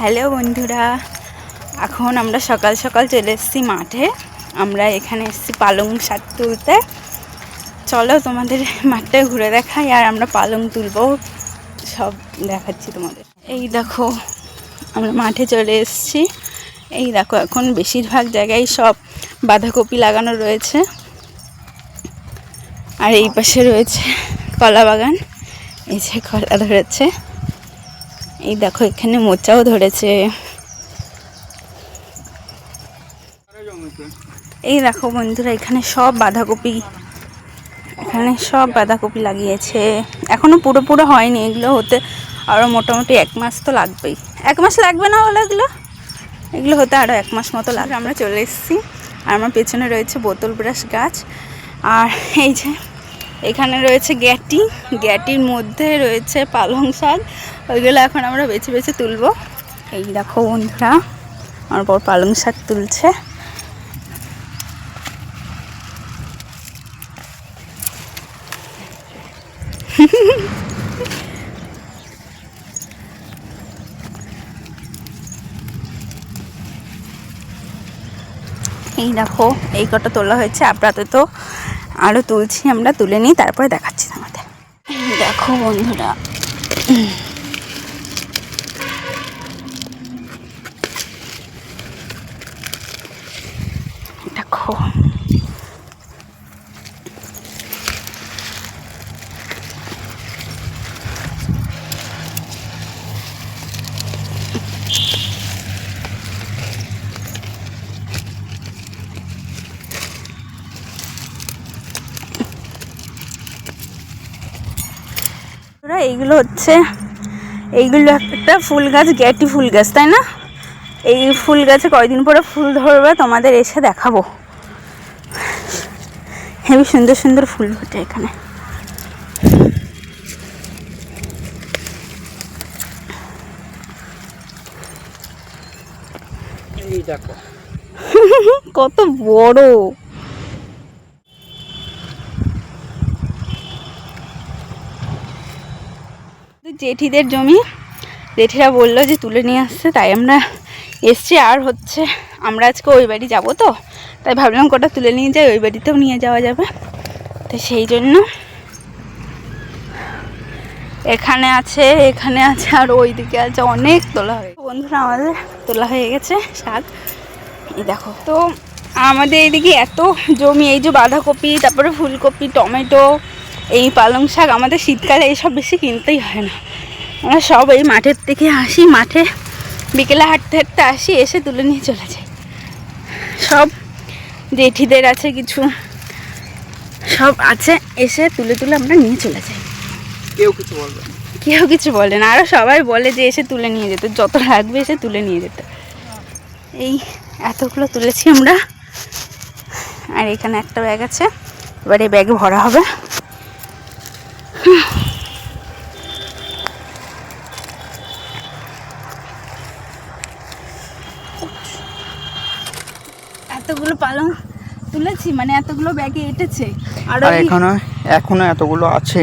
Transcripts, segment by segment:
Hello বন্ধুরা, এখন আমরা সকাল সকাল চলে এসেছি মাঠে। আমরা এখানে এসেছি পালং শাক তুলতে। চলো তোমাদের মাঠটায় ঘুরে দেখাই আর আমরা পালং তুলবো। সব দেখাচ্ছি তোমাদের। এই দেখো, আমরা মাঠে চলে এসেছি। এই দেখো, এখন বেশিরভাগ জায়গায় সব বাঁধাকপি লাগানো রয়েছে। আর এই পাশে রয়েছে কলা বাগান। এই যে কলা ধরেছে। এই দেখো, এখানে মোচাও ধরেছে। এই দেখো বন্ধুরা, এখানে সব বাঁধাকপি, এখানে সব বাঁধাকপি লাগিয়েছে। এখনও পুরো পুরো হয়নি, এগুলো হতে আরও মোটামুটি এক মাস তো লাগবেই। এক মাস লাগবে না হলে এগুলো? এগুলো হতে আরও এক মাস মতো লাগবে। আমরা চলে এসেছি, আর আমার পেছনে রয়েছে বোতল ব্রাশ গাছ। আর এই যে এখানে রয়েছে গ্যাটি। গ্যাটির মধ্যে রয়েছে পালং শাক। ওইগুলো এখন আমরা বেছে বেছে তুলবো। এই দেখো বন্ধুরা, আমার বর পালং শাক তুলছে। এই দেখো, এই কটা তোলা হয়েছে। আপাতত আরও তুলছি আমরা তুলে নিই তারপরে দেখাচ্ছি আমাদের দেখো বন্ধুরা। দেখো। বন্ধুরা, এইগুলো হচ্ছে এইগুলো একটা ফুল গাছ গ্যাটি ফুল গাছ তাই না? এই ফুল গাছে কয়দিন পরে ফুল ধরবে তোমাদের এসে দেখাবো। হেবি সুন্দর সুন্দর ফুল ফোটে এখানে। কত বড়! জেঠিদের জমি। জেঠিরা বলল যে তুলে নিয়ে আসছে, তাই আমরা এসছি। আর হচ্ছে, আমরা আজকে ওই বাড়ি যাব তো, তাই ভাবলাম কটা তুলে নিয়ে যাই, ওই বাড়িতেও নিয়ে যাওয়া যাবে। তো সেই জন্য এখানে আছে এখানে আছে, আর ওইদিকে আছে অনেক তোলা হয়ে বন্ধুরা, আমাদের তোলা হয়ে গেছে শাক। এই দেখো। তো আমাদের এইদিকে এত জমি, এই যে বাঁধাকপি, তারপরে ফুলকপি, টমেটো এই পালং শাক আমাদের শীতকালে এইসব বেশি কিনতেই হয় না। আমরা সব এই মাঠের থেকে আসি মাঠে বিকেলে হাঁটতে হাঁটতে আসি এসে তুলে নিয়ে চলে যাই। সব জেঠিদের আছে কিছু সব আছে এসে তুলে তুলে আমরা নিয়ে চলে যাই। কেউ কিছু বলবে কেউ কিছু বলে না আরও সবাই বলে যে এসে তুলে নিয়ে যেতে যত লাগবে এসে তুলে নিয়ে যেতে। এই এতগুলো তুলেছি আমরা। আর এখানে একটা ব্যাগ আছে এবার এই ব্যাগে ভরা হবে। এতগুলো পালং তুলেছি মানে এতগুলো ব্যাগে এঁটেছে। আর এখনও এখনও এতগুলো আছে।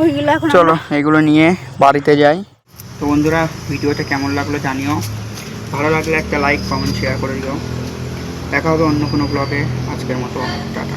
ওইগুলো এখন চলো এগুলো নিয়ে বাড়িতে যাই। তো বন্ধুরা ভিডিওটা কেমন লাগল জানিও। ভালো লাগলে একটা লাইক কমেন্ট শেয়ার করে দিও। দেখা হবে অন্য কোনো ব্লগে আজকের মতো টাটা।